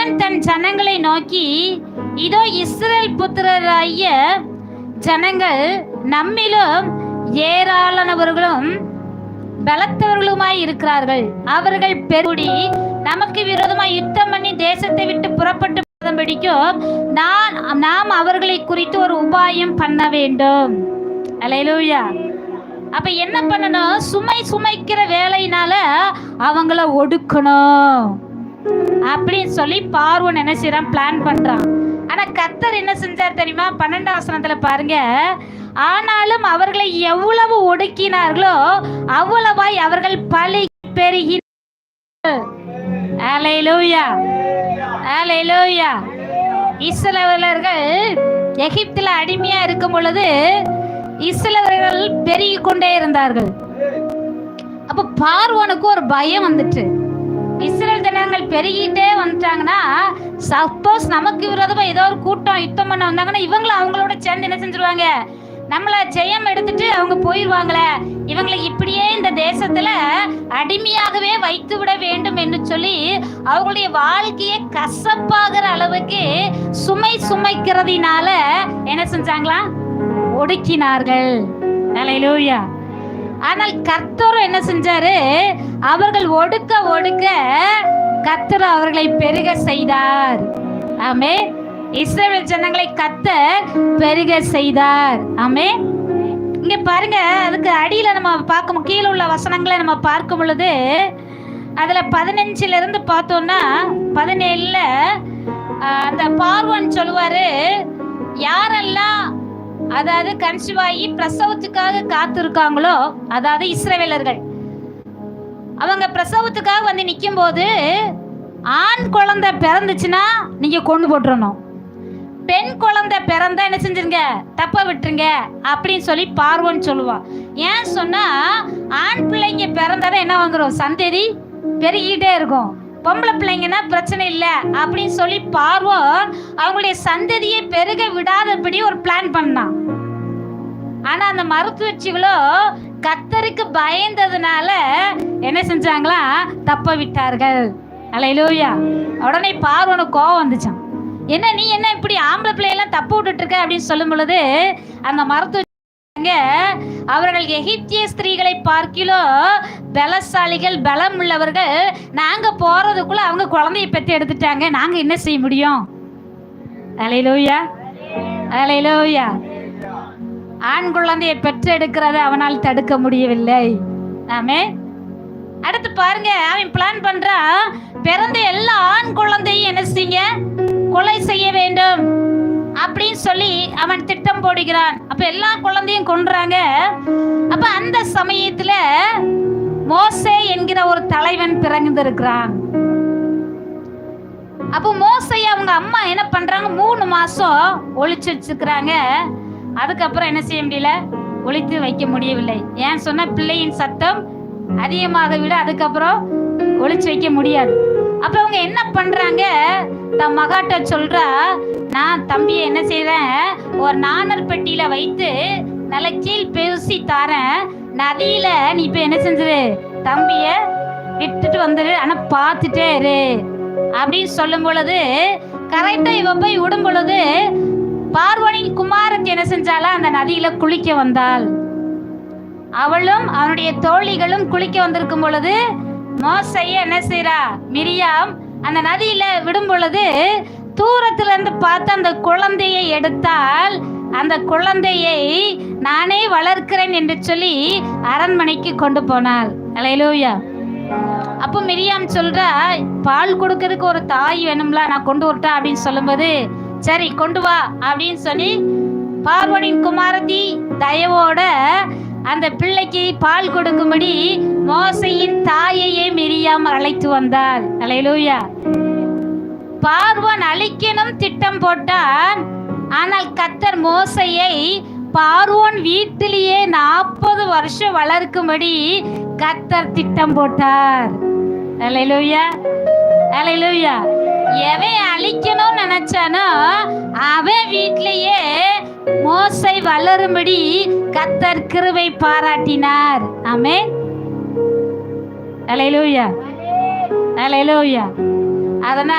அவன் தன் ஜனங்களை நோக்கி இதோ இஸ்ரேல் புத்திரராகிய ஜனங்கள் நம்மிலும் ஏராளனவர்களும் பலத்தவர்களுமாய் இருக்கிறார்கள். அவர்கள் பெருடி நமக்கு விரோதமாய் யுத்தம் பண்ணி தேசத்தை விட்டு புறப்பட்டு போகும்படிக்கும் நான் நாம் அவர்களை குறித்து ஒரு உபாயம் பண்ண வேண்டும். அலையலூயா. அப்ப என்ன பண்ணணும்? சுமை சுமைக்கிற வேலையினால அவங்கள ஒடுக்கணும். அப்படின்னு சொல்லி பார்வன் என்ன செய்யறான் பிளான் பண்றான். ஆனா கத்தர் என்ன செஞ்சார் தெரியுமா? பன்னெண்டு ஆசனத்துல பாருங்க. ஆனாலும் அவர்களை எவ்வளவு ஒடுக்கினார்களோ அவ்வளவாய் அவர்கள் பழி பெருகி அலையிலூயா இஸ்ரவேலர்கள் எகிப்தில் அடிமையா இருக்கும் பொழுது இஸ்ரவேலர்கள் பெருகி கொண்டே இருந்தார்கள். அப்ப பார்வனுக்கு ஒரு பயம் வந்துட்டு. இஸ்ரேல் ஜனங்கள் பெருகிட்டே வந்துட்டாங்கன்னா சப்போஸ் நமக்கு விரோதமா ஏதோ ஒரு கூட்டம் யுத்தம் பண்ண வந்தாங்கன்னா இவங்களும் அவங்களோட சேர்ந்து என்ன செஞ்சிருவாங்க? நம்மள ஜெயம் எடுத்துட்டு அவங்க போயிடுவாங்களே இவங்களை இப்படியே இந்த தேசத்துல அடிமையாகவே வைத்து விட வேண்டும் என்று சொல்லி அவங்களுடைய வாழ்க்கையை கசப்பாகிற அளவுக்கு சுமை சுமைக்கிறதுனால என்ன செஞ்சாங்களா? ஒடுக்கினார்கள். அலையிலூயா ஆனால் கர்த்தரும் என்ன செஞ்சாரு? அவர்கள் ஒடுக்க ஒடுக்க கத்தர் அவர்களை பெருக செய்தார். ஆமே இஸ்ரேல் ஜனங்களை கத்தர் பெருக செய்தார். ஆமே இங்க பாருங்க அதுக்கு அடியில நம்ம பார்க்கும் கீழே உள்ள வசனங்களை நம்ம பார்க்கும் பொழுது அதுல பதினஞ்சுல இருந்து பார்த்தோம்னா பதினேழுல அந்த பார்வன் சொல்லுவாரு யாரெல்லாம் அதாவது கன்சிவாயி பிரசவத்துக்காக காத்திருக்காங்களோ அதாவது இஸ்ரவேலர்கள் அவங்க பிரசவத்துக்காக வந்து நிற்கும் போது ஆண் குழந்தை பிறந்துச்சுன்னா நீங்க கொண்டு போட்டுறணும். பெண் குழந்தை பிறந்தா என்ன செஞ்சிருங்க? தப்ப விட்டுருங்க அப்படின்னு சொல்லி பார்வன் சொல்லுவான் ஏன் சொன்னா ஆண் பிள்ளைங்க பிறந்தாதான் என்ன வந்துடும் சந்ததி? பெருகிட்டே இருக்கும். பொம்பளை பிள்ளைங்கன்னா பிரச்சனை இல்லை அப்படின்னு சொல்லி பார்வன் அவங்களுடைய சந்ததியை பெருக விடாதபடி ஒரு பிளான் பண்ணான் ஆனா அந்த மருத்துவச்சிகளோ கத்தருக்கு பயந்ததுனால என்ன செஞ்சாங்களா? தப்ப விட்டார்கள். அலையிலூயா உடனே பார்வனுக்கு கோவம் வந்துச்சான் என்ன நீ என்ன இப்படி ஆம்பளை பிள்ளையெல்லாம் தப்பு விட்டுட்டு இருக்க அப்படின்னு சொல்லும் பொழுது அந்த மருத்துவ அவர்கள் எகிப்திய ஸ்திரீகளை பார்க்கிலோ பலசாலிகள் பலம் உள்ளவர்கள் நாங்க போறதுக்குள்ள அவங்க குழந்தைய பெற்று எடுத்துட்டாங்க. நாங்க என்ன செய்ய முடியும்? அலையிலூயா அலையிலூயா ஆண் குழந்தையை பெற்றெடுக்கிறத அவனால் தடுக்க முடியவில்லை. ஆமே. அடுத்து பாருங்க அவன் பிளான் பண்றான் பிறந்த எல்லா ஆண் குழந்தையும் என்ன செய்யுங்க? கொலை செய்ய வேண்டும் அப்படின்னு சொல்லி அவன் திட்டம் போடுகிறான். அப்ப எல்லா குழந்தையும் கொன்றாங்க. அப்ப அந்த சமயத்துல மோசே என்கிற ஒரு தலைவன் பிறந்திருக்கிறான். அப்போ மோசை அவங்க அம்மா என்ன பண்றாங்க? மூணு மாசம் ஒழிச்சு வச்சுக்கிறாங்க அதுக்கப்புறம் என்ன செய்ய முடியல? ஒழித்து வைக்க முடியவில்லை. ஏன் சொன்ன பிள்ளையின் சத்தம் அதிகமாக விட அதுக்கப்புறம் ஒழிச்சு வைக்க முடியாது. அப்ப அவங்க என்ன பண்றாங்க? தன் மகாட்ட சொல்றா நான் தம்பியை என்ன செய்றேன்? ஒரு நாணர் பெட்டியில வைத்து நல்ல கீழ் பேசி தாரேன். நதியில நீ இப்ப என்ன செஞ்சிரு? தம்பிய விட்டுட்டு வந்துரு. ஆனா பார்த்துட்டே இரு. அப்படின்னு சொல்லும் பொழுது கரெக்டா இவ போய் விடும் பொழுது பார்வனின் குமாரத்தி என்ன செஞ்சாலா? அந்த நதியில குளிக்க வந்தாள். அவளும் அவனுடைய தோழிகளும் குளிக்க வந்திருக்கும் பொழுது மோசைய என்ன செய்யறா மிரியாம் அந்த நதியில விடும் பொழுது தூரத்துல இருந்து பார்த்து அந்த குழந்தையை எடுத்தால் அந்த குழந்தையை நானே வளர்க்கிறேன் என்று சொல்லி அரண்மனைக்கு கொண்டு போனாள். அலையிலூயா. அப்போ மிரியாம் சொல்றா பால் கொடுக்கறதுக்கு ஒரு தாய் வேணும்ல நான் கொண்டு வரட்டா அப்படின்னு சொல்லும்போது சரி கொண்டு வா அப்படின்னு சொல்லி பார்வனின் குமாரதி தயவோட அந்த பிள்ளைக்கு பால் கொடுக்கும்படி மோசையின் தாயையே மிரியாம் அழைத்து வந்தாள் அலையலூயா. பார்வன் அழிக்கணும் திட்டம் போட்டான். ஆனால் கத்தர் மோசையை பார்வோன் வீட்டிலேயே நாற்பது வருஷம் வளர்க்கும்படி கத்தர் திட்டம் போட்டார். அலையலூயா. அலையலூயா. எவன் அழிக்கணும்னு நினைச்சானோ அவன் வீட்டிலேயே மோசை வளரும்படி கத்தர் கிருவை பாராட்டினார். ஆமே அலையிலூயா அலையிலூயா அதனால்